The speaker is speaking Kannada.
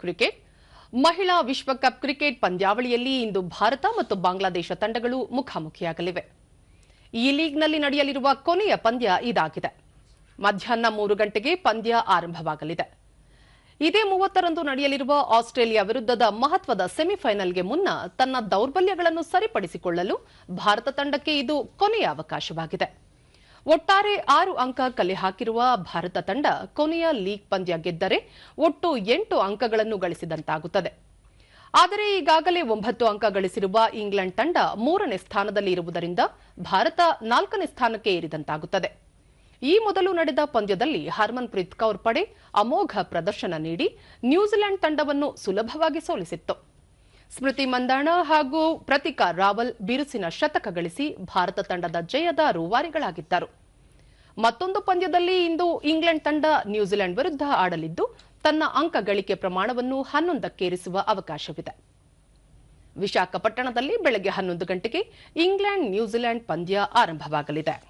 ಕ್ರಿಕೆಟ್. ಮಹಿಳಾ ವಿಶ್ವಕಪ್ ಕ್ರಿಕೆಟ್ ಪಂದ್ಯಾವಳಿಯಲ್ಲಿ ಇಂದು ಭಾರತ ಮತ್ತು ಬಾಂಗ್ಲಾದೇಶ ತಂಡಗಳು ಮುಖಾಮುಖಿಯಾಗಲಿವೆ. ಈ ಲೀಗ್ನಲ್ಲಿ ನಡೆಯಲಿರುವ ಕೊನೆಯ ಪಂದ್ಯ ಇದಾಗಿದೆ. ಮಧ್ಯಾಹ್ನ ಮೂರು ಗಂಟೆಗೆ ಪಂದ್ಯ ಆರಂಭವಾಗಲಿದೆ. ಇದೇ ಮೂವತ್ತರಂದು ನಡೆಯಲಿರುವ ಆಸ್ಟ್ರೇಲಿಯಾ ವಿರುದ್ಧದ ಮಹತ್ವದ ಸೆಮಿಫೈನಲ್ಗೆ ಮುನ್ನ ತನ್ನ ದೌರ್ಬಲ್ಯಗಳನ್ನು ಸರಿಪಡಿಸಿಕೊಳ್ಳಲು ಭಾರತ ತಂಡಕ್ಕೆ ಇದು ಕೊನೆಯ ಅವಕಾಶವಾಗಿದೆ. ಒಟ್ಟಾರೆ ಆರು ಅಂಕ ಕಲೆ ಹಾಕಿರುವ ಭಾರತ ತಂಡ ಕೊನೆಯ ಲೀಗ್ ಪಂದ್ಯ ಗೆದ್ದರೆ ಒಟ್ಟು ಎಂಟು ಅಂಕಗಳನ್ನು ಗಳಿಸಿದಂತಾಗುತ್ತದೆ. ಆದರೆ ಈಗಾಗಲೇ ಒಂಬತ್ತು ಅಂಕ ಗಳಿಸಿರುವ ಇಂಗ್ಲೆಂಡ್ ತಂಡ ಮೂರನೇ ಸ್ಥಾನದಲ್ಲಿ ಇರುವುದರಿಂದ ಭಾರತ ನಾಲ್ಕನೇ ಸ್ಥಾನಕ್ಕೆ ಏರಿದಂತಾಗುತ್ತದೆ. ಈ ಮೊದಲು ನಡೆದ ಪಂದ್ಯದಲ್ಲಿ ಹರ್ಮನ್ಪ್ರೀತ್ ಕೌರ್ ಪಡೆ ಅಮೋಘ ಪ್ರದರ್ಶನ ನೀಡಿ ನ್ಯೂಜಿಲೆಂಡ್ ತಂಡವನ್ನು ಸುಲಭವಾಗಿ ಸೋಲಿಸಿತ್ತು. ಸ್ಮೃತಿ ಮಂದಾಣ ಹಾಗೂ ಪ್ರತಿಕಾ ರಾವಲ್ ಬಿರುಸಿನ ಶತಕ ಗಳಿಸಿ ಭಾರತ ತಂಡದ ಜಯದ ರೂವಾರಿಗಳಾಗಿದ್ದರು. ಮತ್ತೊಂದು ಪಂದ್ಯದಲ್ಲಿ ಇಂದು ಇಂಗ್ಲೆಂಡ್ ತಂಡ ನ್ಯೂಜಿಲೆಂಡ್ ವಿರುದ್ಧ ಆಡಲಿದ್ದು, ತನ್ನ ಅಂಕ ಗಳಿಕೆ ಪ್ರಮಾಣವನ್ನು ಹನ್ನೊಂದಕ್ಕೇರಿಸುವ ಅವಕಾಶವಿದೆ. ವಿಶಾಖಪಟ್ಟಣದಲ್ಲಿ ಬೆಳಗ್ಗೆ ಹನ್ನೊಂದು ಗಂಟೆಗೆ ಇಂಗ್ಲೆಂಡ್ ನ್ಯೂಜಿಲೆಂಡ್ ಪಂದ್ಯ ಆರಂಭವಾಗಲಿದೆ.